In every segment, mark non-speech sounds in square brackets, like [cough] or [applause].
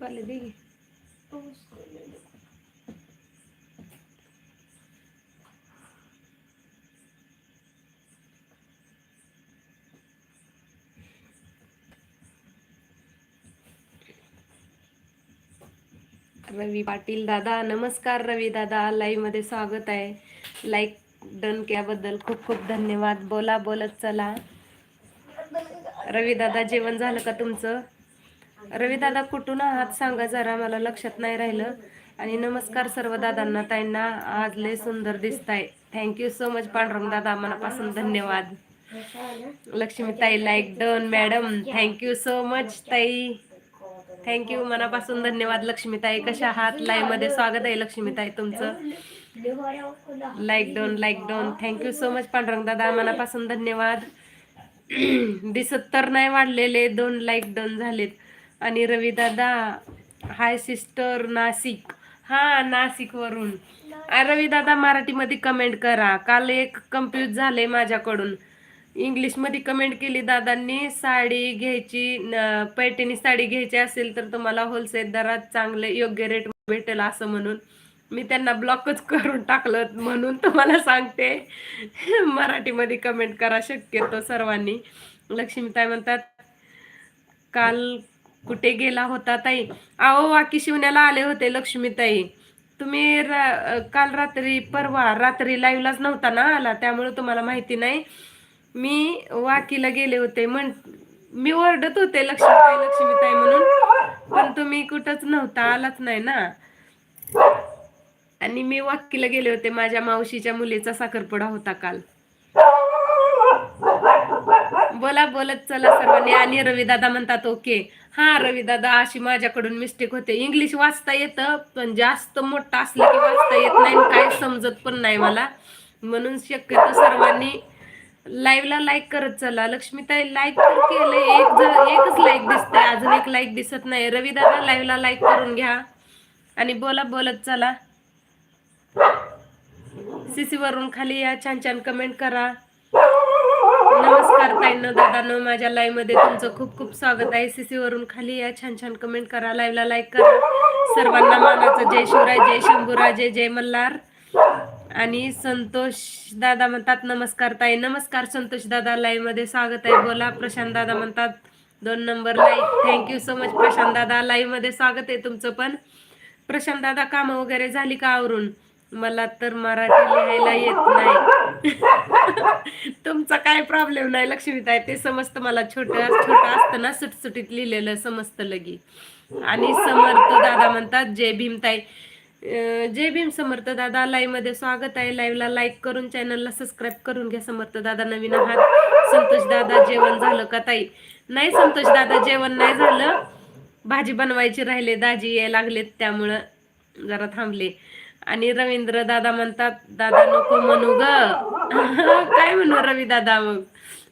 पाले दे घे. रवी पाटील दादा नमस्कार रवी दादा. लाईव्हमध्ये स्वागत आहे. लाईक डन केल्याबद्दल खूप खूप धन्यवाद. बोला बोलत चला. रवी दादा जेवण झालं का तुमचं? रवी दादा कुठून आहात? सांगा जरा मला लक्षात नाही राहिलं. आणि नमस्कार सर्व दादांना ताईंना. आज लय सुंदर दिसताय. थँक्यू सो मच पांडुरंग दादा. मनापासून धन्यवाद. लक्ष्मी ताई like done madam thank you so much ताई. थँक्यू मनापासून धन्यवाद लक्ष्मीताई कशा आहात? लाईव्हमध्ये स्वागत आहे लक्ष्मीताई तुमचं. Like done like done thank you so much Pandurang दादा. मनापासून धन्यवाद. [clears throat] दिसत तर नाही वाढलेले दोन लाईक डोन झालेत. आणि रवीदादा हाय सिस्टर नाशिक हा नाशिकवरून वरून मराठीमध्ये कमेंट करा. काल एक कम्प्यूज झाले माझ्याकडून. इंग्लिशमध्ये कमेंट केली दादांनी साडी घ्यायची पैठणी साडी घ्यायची असेल तर तुम्हाला होलसेल दरात चांगले योग्य रेट भेटेल असं म्हणून. मी त्यांना ब्लॉकच करून टाकलं म्हणून तुम्हाला सांगते. मराठीमध्ये कमेंट करा शक्यतो सर्वांनी. लक्ष्मीताई म्हणतात काल कुठे गेला होता ताई? अहो वाकी शिवण्याला आले होते लक्ष्मीताई. तुम्ही रा- काल रात्री परवा रात्री लाईव्हलाच नव्हता ना आला त्यामुळे तुम्हाला माहिती नाही. मी वाकीला गेले होते म्हण मी ओरडत होते लक्ष्मीताई लक्ष्मीताई म्हणून पण तुम्ही कुठंच नव्हता आलाच नाही ना. आणि मी वाकीला गेले होते माझ्या मावशीच्या मुलीचा साखरपुडा होता काल. बोला बोलत चला सर्वांनी. आणि रविदादा म्हणतात ओके. हा रवीदादा अशी माझ्याकडून मिस्टेक होते. इंग्लिश वाचता येतं पण जास्त मोठं असलं की वाचता येत नाही काय समजत पण नाही मला. म्हणून शक्यतो सर्वांनी लाईव्हला लाईक करत चला. लक्ष्मीताई लाईक तर केलंय. एक जर एकच लाईक दिसतंय. अजून एक लाईक दिसत नाही. रवीदादा लाईव्हला लाईक करून घ्या. आणि बोला बोलत चला. सीसी वरून खाली या. छान छान कमेंट करा. नमस्कार ताईंना दादांनो माझ्या लाईव्हमध्ये तुमचं खूप खूप स्वागत आहे. सीसी वरून खाली या छान छान कमेंट करा लाईव्हला लाईक करा. सर्वांना मानाचं जय शिवराय जय शंभूराजे जय मल्हार. आणि संतोष दादा म्हणतात नमस्कार ताई नमस्कार संतोष दादा लाईव्हमध्ये स्वागत आहे. बोला प्रशांत दादा म्हणतात दोन number like thank you so much Prashant दादा लाईव्हमध्ये स्वागत आहे तुमचं पण. प्रशांत दादा कामं वगैरे झाली का आवरून? मला तर मराठी लिहायला येत नाही. [laughs] तुमचा काय प्रॉब्लेम नाही लक्ष्मीताई? ते समजतं मला छोटं छोटं असतं ना सुटसुटीत लिहिलेलं समजतं लगी. आणि समर्थ दादा म्हणतात जय भीमताई. जय भीम समर्थ दादा लाईव्हमध्ये स्वागत आहे. लाईव्हला लाईक करून चॅनलला सबस्क्राईब करून घ्या समर्थ दादा नवीन आहात. संतोष दादा जेवण झालं का ताई? नाही संतोष दादा जेवण नाही झालं. भाजी बनवायची राहिले दाजी यायला लागलेत त्यामुळं जरा थांबले. आणि रवींद्र दादा म्हणतात दादा नको म्हणू ग. [laughs] काय म्हणू रवी दादा मग?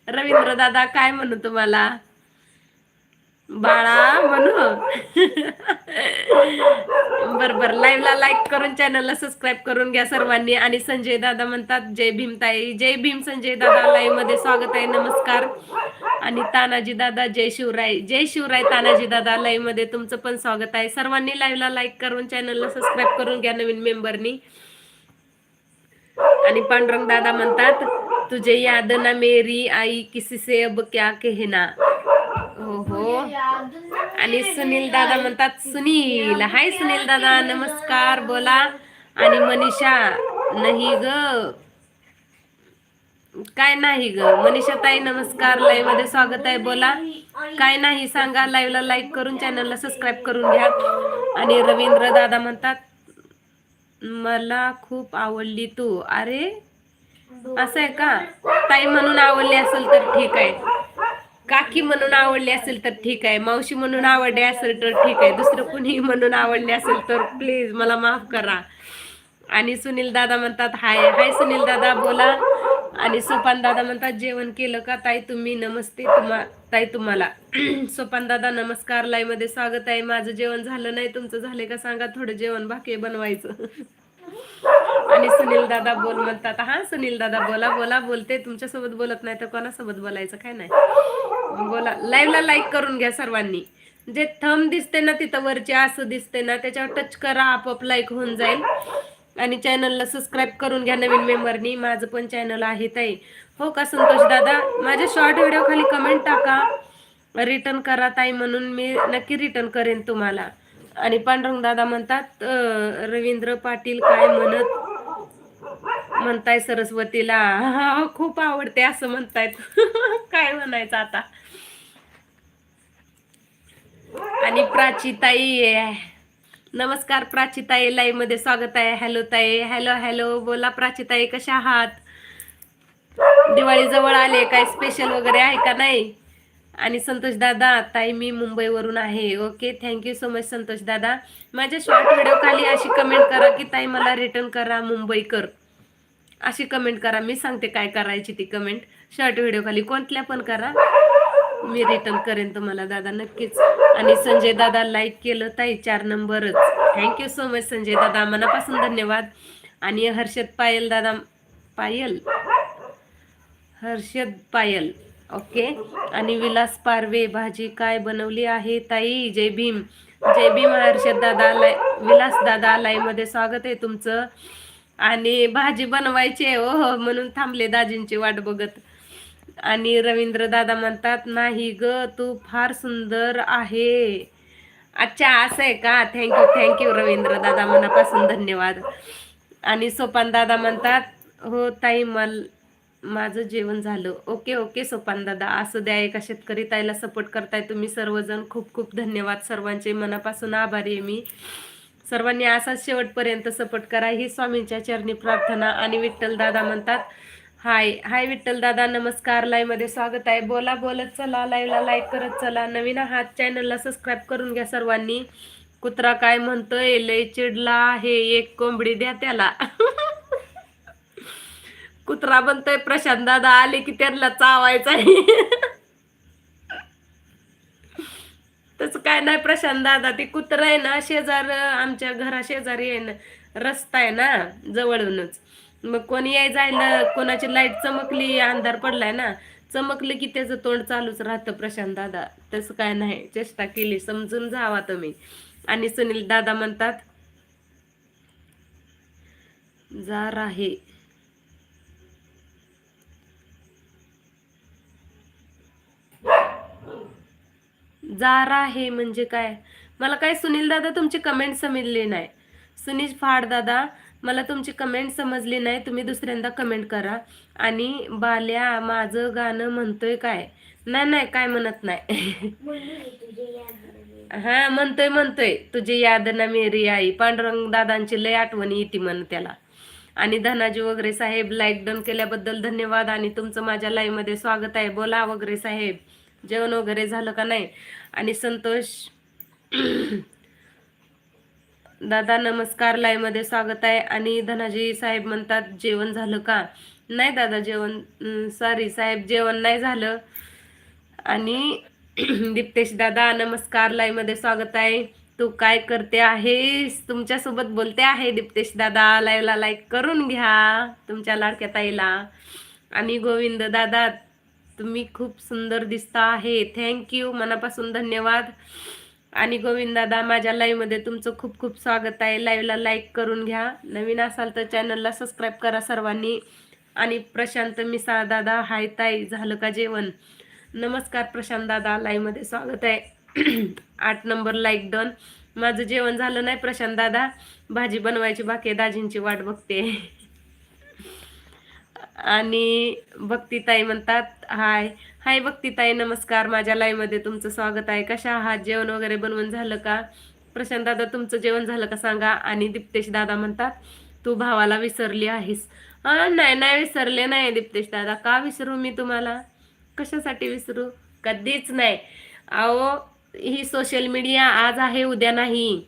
रवींद्र दादा काय म्हणू तुम्हाला? बाळा म्हणू? बर बर लाईव्हला लाईक करून चॅनलला सबस्क्राईब करून घ्या सर्वांनी. आणि संजय दादा म्हणतात जय भीमताई जय भीम संजय दादा लाईव्हमध्ये स्वागत आहे नमस्कार. आणि तानाजी दादा जय शिवराय जय शिवराय तानाजी दादा लाईव्हमध्ये तुमचं पण स्वागत आहे. सर्वांनी लाईव्हला लाईक करून चॅनलला सबस्क्राईब करून घ्या नवीन मेंबरनी आणि पांडुरंग दादा म्हणतात तुझे याद ना मेरी आई किसी से अब क्या कहना? हो हो आणि सुनील दादा म्हणतात सुनील हाय सुनील दादा नमस्कार बोला. आणि मनीषा नाही ग. काय नाही ग. मनीषा ताई नमस्कार. लाईव्हमध्ये स्वागत आहे. बोला. काय नाही सांगा. लाईव्हला लाईक करून चॅनलला सबस्क्राईब करून घ्या. आणि रवींद्र दादा म्हणतात मला खूप आवडली तू. अरे असं आहे का? ताई म्हणून आवडली असेल तर ठीक आहे. काकी म्हणून आवडली असेल तर ठीक आहे. मावशी म्हणून आवडली असेल तर ठीक आहे. दुसरं कुणी म्हणून आवडली असेल तर प्लीज मला माफ करा. आणि सुनील दादा म्हणतात हाय. हाय सुनील दादा बोला. आणि सोपान दादा म्हणतात जेवण केलं का ताई? तुम्ही नमस्ते तुम्हा ताई तुम्हाला. [clears throat] सोपान दादा नमस्कार. लाईव्हमध्ये स्वागत आहे. माझं जेवण झालं नाही. तुमचं झालंय का? सांगा. थोडं जेवण बाकी बनवायचं. [laughs] आणि सुनील दादा बोल म्हणतात हा सुनील दादा बोला बोला. बोलते. तुमच्यासोबत बोलत नाही तर कोणासोबत बोलायचं? काय नाही. बोला. लाईव्हला लाईक करून घ्या सर्वांनी. जे थंब दिसते ना तिथं वरचे असं दिसते ना त्याच्यावर टच करा. आपोआप लाईक होऊन जाईल. आणि चॅनलला सबस्क्राईब करून घ्या नवीन मेंबरनी माझं पण चॅनल आहे ताई. हो का संतोष दादा? माझ्या शॉर्ट व्हिडिओ खाली कमेंट टाका. रिटर्न करा ताई म्हणून मी नक्की रिटर्न करेन तुम्हाला. आणि पांडुरंग दादा म्हणतात रवींद्र पाटील काय म्हणत म्हणताय सरस्वतीला? हा, [laughs] खूप आवडते असं म्हणतायत. [laughs] काय म्हणायचं आता? आणि प्राचीताई नमस्कार प्राचीताई लाईव्हमध्ये स्वागत आहे. हॅलो ताई. हॅलो हॅलो बोला प्राचीताई कशा आहात? दिवाळी जवळ आले. काय स्पेशल वगैरे आहे का नाही? आणि संतोष दादा ताई मी मुंबईवरून आहे. Okay thank you so much Santosh दादा. माझ्या शॉर्ट व्हिडिओ खाली अशी कमेंट करा की ताई मला रिटर्न करा मुंबई कर. अशी कमेंट करा. मी सांगते काय करायची ती कमेंट शॉर्ट व्हिडिओ खाली कोणत्या पण करा. मी रिटर्न करेन तुम्हाला दादा नक्कीच. आणि संजय दादा लाईक केलं ताई चार नंबरच. थँक्यू सो मच संजय दादा. मनापासून धन्यवाद. आणि हर्षद पायल दादा पायल? हर्षद पायल. ओके आणि विलास पारवे भाजी काय बनवली आहे ताई? जय भीम. जय भीम हर्षद दादा लाय विलास दादा मध्ये स्वागत आहे तुमचं. आणि भाजी बनवायची आहे हो, हो म्हणून थांबले दाजींची वाट बघत. आणि रवींद्र दादा म्हणतात नाही ग तू फार सुंदर आहे. अच्छा असं आहे का? थँक्यू थँक्यू रवींद्र दादा मनापासून धन्यवाद. आणि सोपान दादा म्हणतात हो ताई मल माझं जेवण झालं. ओके ओके सोपान दादा असं द्या एका शेतकरी ताईला सपोर्ट करताय तुम्ही सर्वजण. खूप खूप धन्यवाद सर्वांचे. मनापासून आभारी आहे मी. सर्वांनी असाच शेवटपर्यंत सपोर्ट करा. ही स्वामींच्या चरणी प्रार्थना. आणि विठ्ठल दादा म्हणतात हाय हाय विठ्ठल दादा नमस्कार. लाईव्हमध्ये स्वागत आहे. बोला बोलत चला लाईव्हला लाईक करत चला. नवीन आहात चॅनलला सबस्क्राईब करून घ्या सर्वांनी. कुत्रा काय म्हणतोय? लय चिडला आहे. एक कोंबडी द्या त्याला. [laughs] कुत्रा म्हणतोय प्रशांत दादा आले की त्यांना चावायचा आहे. [laughs] तसं काय नाही प्रशांत दादा ते कुत्रा आहे ना शेजार आमच्या घरा शेजारी आहे ना रस्ता आहे ना जवळूनच. मग कोणी याय जायला कोणाची लाइट चमकली अंधार पडलाय ना चमकलं की त्याचं तोंड चालूच राहतं प्रशांत दादा. तसं काय नाही चेष्टा केली समजून जावा तुम्ही. आणि सुनील दादा म्हणतात जार आहे जार आहे म्हणजे काय? मला काय सुनील दादा तुमची कमेंट समजली नाही. सुनील फाड दादा मला तुमची कमेंट समजली नाही तुम्ही दुसऱ्यांदा कमेंट करा. आणि बाल्या माझं गाणं म्हणतोय काय? नाही नाही काय म्हणत नाही. [laughs] हा म्हणतोय म्हणतोय. तुझी याद ना मेरी आई. पांडुरंग दादांची लय आठवणी येते म्हण त्याला. आणि धनाजी वगैरे साहेब लाईक डन केल्याबद्दल धन्यवाद. आणि तुमचं माझ्या लाईव्ह स्वागत आहे. बोला वगैरे साहेब. जेवण वगैरे झालं का नाही? आणि संतोष [clears throat] दादा नमस्कार. लाईव्ह स्वागत आहे. आणि धनाजी साहेब म्हणतात जेवण झालं का? नाही दादा जेवण सॉरी साहेब जेवण नाही झालं. आणि [clears throat] दीप्तेश दादा नमस्कार. लाईव्ह स्वागत आहे. तू काय करते आहेस? तुमच्यासोबत बोलते आहे दीप्तेश दादा. लाईव्हला लाईक करून घ्या तुमच्या लाडक्या ताईला. आणि गोविंद दादा तुम्ही खूप सुंदर दिसता आहे. थँक्यू मनापासून धन्यवाद. आणि गोविंदादा माझ्या लाईव्हमध्ये तुमचं खूप खूप स्वागत आहे. लाईव्हला लाईक करून घ्या. नवीन असाल तर चॅनलला सबस्क्राईब करा सर्वांनी. आणि प्रशांत मिसाळ दादा हाय ताई झालं का जेवण? नमस्कार प्रशांत दादा लाईव्हमध्ये स्वागत आहे. [clears throat] आठ नंबर लाईक डन माझं जेवण झालं नाही प्रशांत दादा. भाजी बनवायची बाकी आहे, दाजींची वाट बघते. [laughs] आणि भक्तीताई म्हणतात हाय. हाय भक्तीताई नमस्कार. माझ्या लाईव्हमध्ये तुमचं स्वागत आहे. कशा आहात? जेवण वगैरे बनवून झालं का? प्रशांत दादा तुमचं जेवण झालं का सांगा. आणि दीप्तेश दादा म्हणतात तू भावाला विसरली आहेस. हां नाही नाही विसरले नाही दीप्तेश दादा. का विसरू मी तुम्हाला? कशासाठी विसरू? कधीच नाही. अहो ही सोशल मीडिया आज आहे उद्या नाही.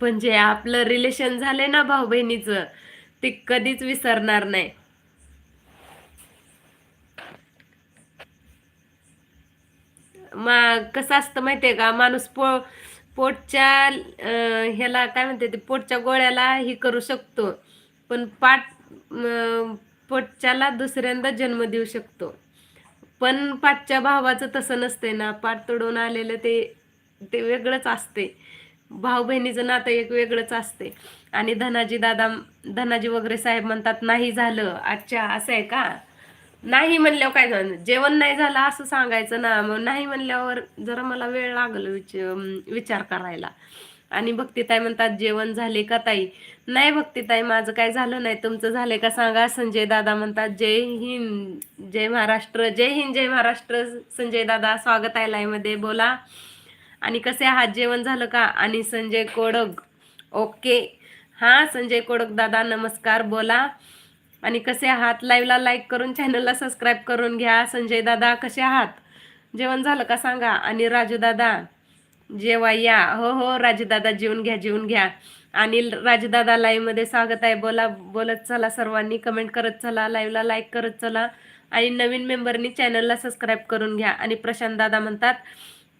पण जे आपलं रिलेशन झाले ना भाऊ बहिणीचं ते कधीच विसरणार नाही. मा कसं असतं माहितीये का? माणूस पो पोटच्या ह्याला काय म्हणते ते पोटच्या गोळ्याला ही करू शकतो. पण पाठ पोटच्याला दुसऱ्यांदा जन्म देऊ शकतो. पण पाठच्या भावाचं तसं नसतंय ना. पाठ तोडून आलेलं ते ते वेगळंच असते भाऊ बहिणीचं नातं एक वेगळंच असते आणि धनाजी दादा धनाजी वगैरे साहेब म्हणतात नाही झालं अच्छा असं आहे का? नाही म्हणल्यावर काय झालं? जेवण नाही झालं असं सांगायचं ना मग नाही म्हणल्यावर जरा मला वेळ लागल विच विचार करायला. आणि भक्तीताई म्हणतात जेवण झाले का ताई? नाही भक्तीताई माझं काय झालं नाही. तुमचं झालं का सांगा. संजय दादा म्हणतात जय हिंद जय महाराष्ट्र जय हिंद जय महाराष्ट्र. संजय दादा स्वागत आहे लाईमध्ये बोला. आणि कसे आहात? जेवण झालं का? आणि संजय कोडक ओके. हां संजय कोडक दादा नमस्कार बोला. आणि कसे आहात? लाईव्हला लाईक करून चॅनलला सबस्क्राईब करून घ्या. संजय दादा कसे आहात? जेवण झालं का सांगा? आणि राजू दादा जेवा या. हो हो राजू दादा जेवून घ्या जेवून घ्या. आणि राजूदादा लाईव्हमध्ये स्वागत आहे. बोला बोलत चला सर्वांनी. कमेंट करत चला लाईव्हला लाईक करत चला. आणि नवीन मेंबरनी चॅनलला सबस्क्राईब करून घ्या. आणि प्रशांत दादा म्हणतात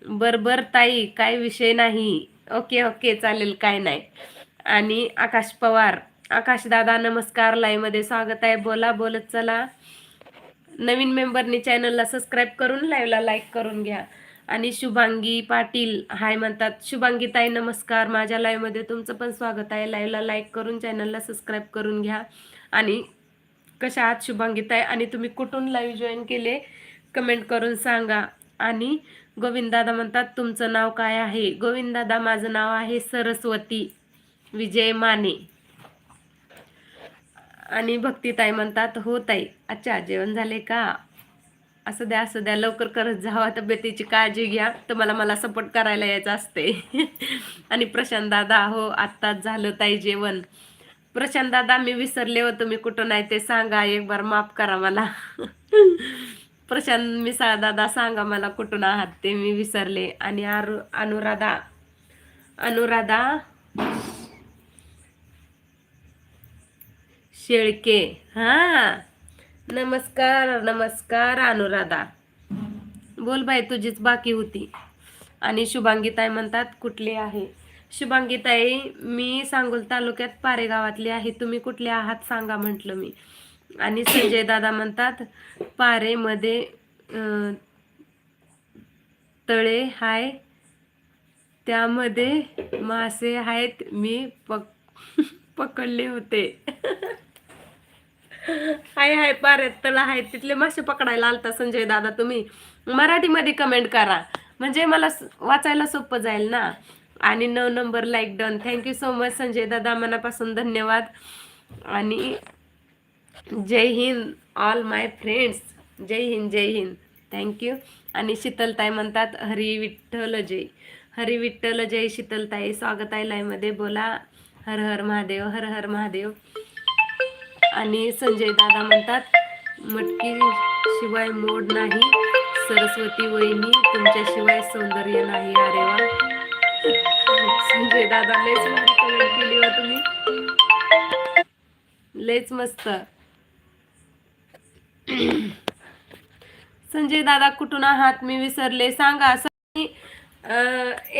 बरबर ताई काय विषय नाही. ओके ओके चालेल काय नाही. आणि आकाश पवार आकाश दादा नमस्कार. लाईव्हमध्ये स्वागत आहे. बोला बोलत चला. नवीन मेंबरनी चॅनलला सबस्क्राईब करून लाईव्हला लाईक करून घ्या. आणि शुभांगी पाटील हाय म्हणतात. शुभांगी ताई नमस्कार. माझ्या लाईव्हमध्ये तुमचं पण स्वागत आहे. लाईव्हला लाईक करून चॅनलला सबस्क्राईब करून घ्या. आणि कशा आहात शुभांगी ताई? आणि तुम्ही कुठून लाईव्ह जॉईन केले? कमेंट करून सांगा. आणि गोविंददादा म्हणतात तुमचं नाव काय आहे? गोविंददादा माझं नाव आहे सरस्वती विजय माने. आणि भक्तीताई म्हणतात हो ताई अच्छा जेवण झाले का? असं द्या असं द्या लवकर करत जावा तब्येतीची काळजी घ्या तुम्हाला मला सपोर्ट करायला यायचं असते [laughs] आणि प्रशांत दादा हो आत्ताच झालं ताई जेवण. प्रशांत दादा मी विसरले हो तुम्ही कुठून आहे ते सांगा एक बार माफ करा मला. [laughs] प्रशांत मिसाळ दादा सांगा मला कुठून आहात ते मी विसरले. आणि आरु अनुराधा अनुराधा शेळके. हां. नमस्कार नमस्कार अनुराधा. बोल बाई तुझीच बाकी होती. आणि शुभांगीताई म्हणतात कुठली आहे? शुभांगीताई मी सांगोल तालुक्यात पारे गावातली आहे. तुम्ही कुठले आहात सांगा म्हटलं मी. आणि संजय दादा म्हणतात पारेमध्ये तळे हाय त्यामध्ये मासे आहेत. मी पक [laughs] पकडले होते. हाय हाय पाऱ्यात तळा आहे तिथले मासे पकडायला आलता संजय दादा तुम्ही. मराठीमध्ये कमेंट करा. म्हणजे मला वाचायला सोपं जाईल ना. आणि नऊ number like done thank you so much Sanjay दादा. मनापासून धन्यवाद. आणि जय हिंद ऑल माय फ्रेंड्स जय हिंद जय हिंद. थँक्यू आणि शीतलताई म्हणतात हरी विठ्ठल जय. हरी विठ्ठल जय शीतलताई. स्वागत आहे लाईमध्ये बोला. हर हर महादेव हर हर महादेव. आणि संजय दादा म्हणतात मटकी शिवाय मोड नाही सरस्वती वहिनी तुमच्याशिवाय सौंदर्य नाही. अरे वा. संजय दादा लयच कमेंट केली वा तुम्ही. लयच मस्त. संजय दादा कुठून आहात? मी विसरले. सांगा. सगळी,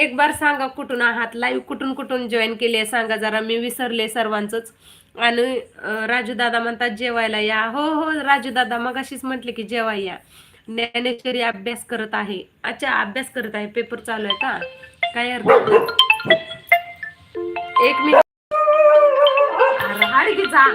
एक बार सांगा कुठून आहात? लाईव्ह कुठून कुठून जॉईन केले सांगा जरा. मी विसरले सर्वांचंच. आणि राजू दादा म्हणतात जेवायला या. हो हो राजू दादा मग अशीच म्हटले की जेवाय या. ज्ञानेश्वरी अभ्यास करत आहे. अच्छा अभ्यास करत आहे. पेपर चालू आहे का? काय अर्थ? एक मिनिट. हाड जा.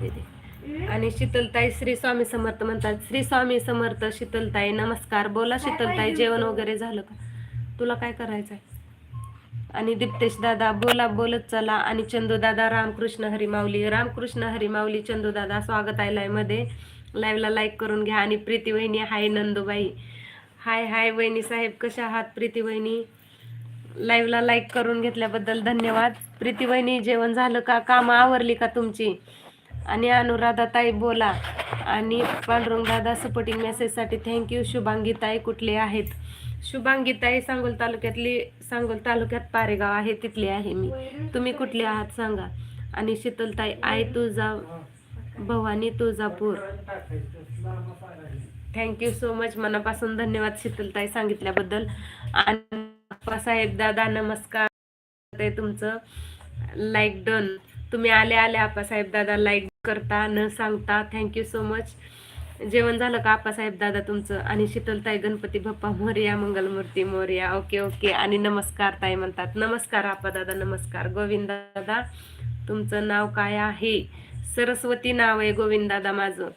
दे. आणि शीतलताई श्री स्वामी समर्थ म्हणतात. श्री स्वामी समर्थ शीतलताई नमस्कार. बोला शीतलताई जेवण वगैरे झालं का? तुला काय करायचंय? आणि दीप्तेश दादा बोला बोलत चला. आणि चंदू दादा रामकृष्ण हरीमाऊली. रामकृष्ण हरी चंदू दादा स्वागत आहे लाईव्हमध्ये. लाईव्हला लाईक करून घ्या. आणि प्रीती वहिनी हाय नंदूबाई. हाय हाय वहिनी साहेब कशा आहात प्रीती वहिनी? लाईव्हला लाईक करून घेतल्याबद्दल धन्यवाद. प्रीती वहिनी जेवण झालं का? कामं आवरली का तुमची? आणि अनुराधाताई बोला. आणि पांडुरंग दादा सपोर्टिंग मेसेजसाठी थँक्यू शुभांगीताई कुठले आहेत? शुभांगीताई सांगोल तालुक्यातली सांगोल तालुक्यात पारेगाव आहे तिथली आहे मी. तुम्ही कुठले आहात सांगा. आणि Sheetaltai I Tulja Bhavani Tuljapur. Thank you so much मनापासून धन्यवाद शीतलताई सांगितल्याबद्दल. आणि साहेब दादा नमस्कार. तुमचं लाईक डन तुम्ही आले आले आप्पासाहेब दादा लाईक करता न सांगता. थँक्यू सो मच जेवण झालं का आप्पासाहेब दादा तुमचं? आणि शीतलताई गणपती बाप्पा मोर्या मंगलमूर्ती मोर्या. ओके ओके आणि नमस्कार ताई म्हणतात. नमस्कार आप्पा दादा नमस्कार. गोविंद दादा तुमचं नाव काय आहे? सरस्वती नाव आहे गोविंद दादा माझं.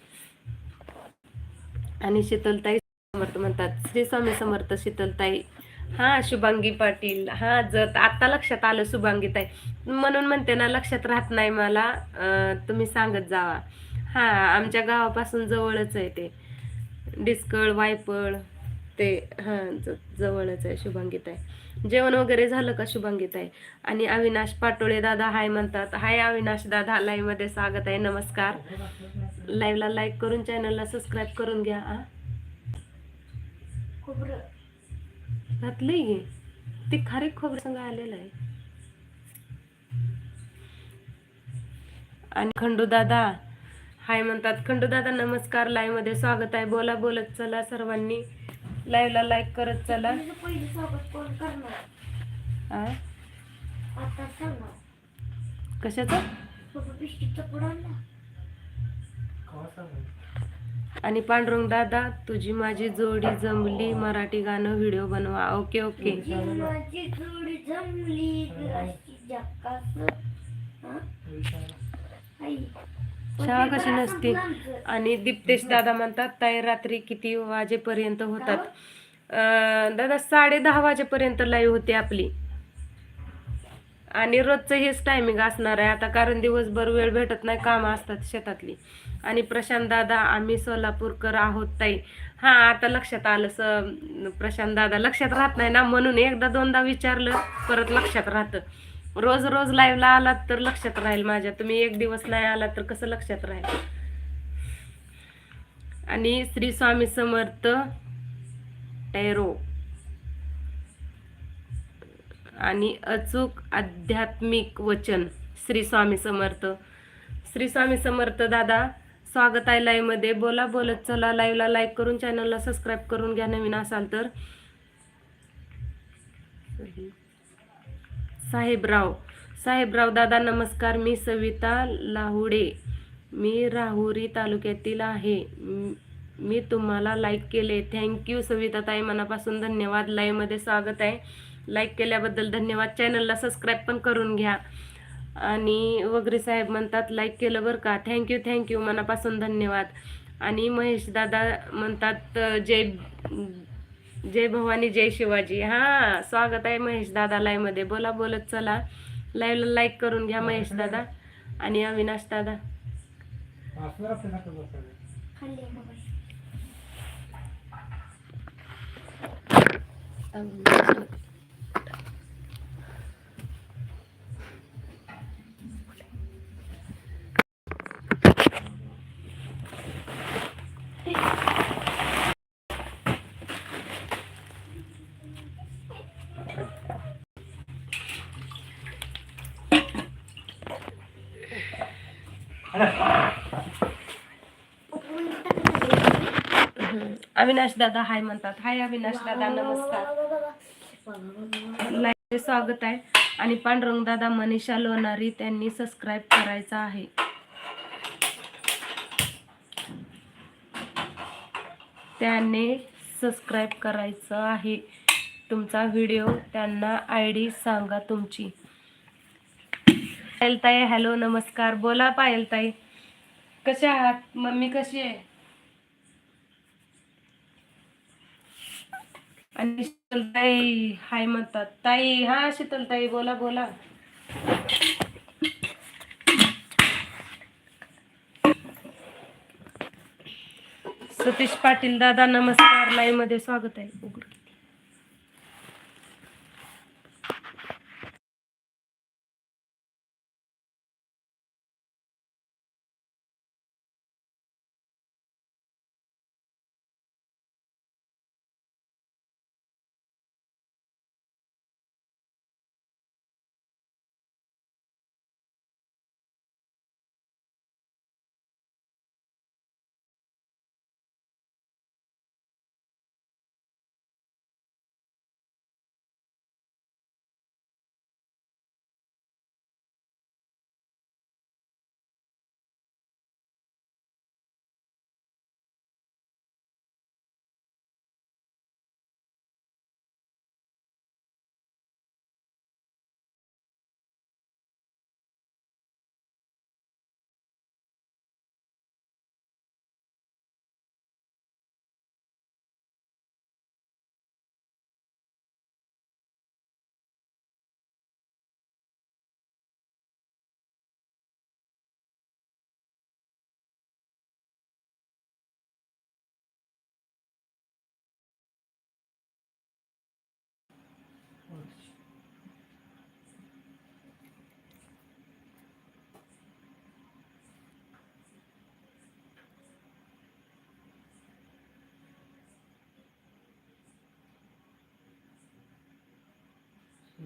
आणि शीतलताई समर्थ म्हणतात. श्री स्वामी समर्थ शीतलताई. हा शुभांगी पाटील. हा जत आता लक्षात आलं शुभांगी ताई म्हणून म्हणते ना लक्षात राहत नाही मला तुम्ही सांगत जावा. हा आमच्या गावापासून जवळच आहे ते. डिस्कळ वायपळ ते हा ज- जवळच आहे शुभांगीत आहे जेवण वगैरे झालं का शुभांगीत आहे आणि अविनाश पाटोळे दादा हाय म्हणतात. हाय अविनाश दादा लाईव्हमध्ये स्वागत आहे. नमस्कार. लाईव्हला लाईक करून चॅनलला सबस्क्राईब करून घ्या आ घातलंय घे ते खारे खोबरं संग आलेलं आहे. आणि खंडू दादा हाय म्हणतात खंडू दादा नमस्कार लाईव्हमध्ये स्वागत आहे. बोला बोलत चला सर्वांनी. लाईव्हला लाईक करत चला. पहिली स्वागत कोण करणार. आ? आता सांगा. कशाचं? आणि पांडुरंग दादा तुझी माझी जोडी जमली मराठी गाणं व्हिडिओ बनवा. Okay okay. शाळा कशी नसते. आणि दीप्तेश दादा म्हणतात ताई रात्री किती वाजेपर्यंत होतात? दादा साडे दहा वाजेपर्यंत लाईव्ह होते आपली. आणि रोजचं हेच टायमिंग असणार आहे. आता कारण दिवसभर वेळ भेटत नाही कामं असतात शेतातली. आणि प्रशांत दादा आम्ही सोलापूरकर आहोत ताई. हां आता लक्षात आलं स प्रशांत दादा लक्षात राहत नाही ना? म्हणून एकदा दोनदा विचारलं परत लक्षात राहतं. रोज रोज लाईव्हला आलात तर लक्षात राहील माझ्या. तुम्ही एक दिवस नाही आलात तर कसं लक्षात राहील? आणि श्री स्वामी समर्थ टॅरो. आणि अचूक आध्यात्मिक वचन श्री स्वामी समर्थ. श्री स्वामी समर्थ दादा स्वागत आहे लाईव्हमध्ये बोला बोलत चला. लाईव्हला लाईक करून चॅनलला सबस्क्राईब करून घ्या नवीन असाल तर. साहेबराव साहेबराव दादा नमस्कार. मी सविता लाहुडे. मी राहुरी तालुक्यातील आहे. मी तुम्हाला लाईक केले. थँक्यू सविता ताई मनापासून धन्यवाद. लाईव्हमध्ये स्वागत आहे. लाईक केल्याबद्दल धन्यवाद. चॅनलला सबस्क्राईब पण करून घ्या. आणि वगैरे साहेब म्हणतात लाईक केलं बरं का? थँक्यू थँक्यू मनापासून धन्यवाद. आणि महेश दादा म्हणतात जय जय भवानी जय शिवाजी. हां स्वागत आहे महेश दादा लाईव्हमध्ये बोला बोलत चला. लाईव्हला लाईक करून घ्या महेश दादा. आणि अविनाश दादा. खाल्ले अविनाश दादा हाय म्हणतात. हाय अविनाश दादा नमस्कार. लाईव्ह स्वागत आहे. आणि पांडुरंग दादा मनीषा लोणारी त्यांनी सबस्क्राईब करायचा आहे. त्याने सबस्क्राईब करायचं आहे. तुमचा व्हिडिओ त्यांना आय डी सांगा तुमची. पायलताई हॅलो नमस्कार. बोला पायलताई. कसे आहात? मम्मी कशी आहे? आणि शीतलताई हाय म्हणतात. ताई हा शीतलताई बोला बोला. सतीश पाटील दादा नमस्कार. लाईव्हमध्ये स्वागत आहे.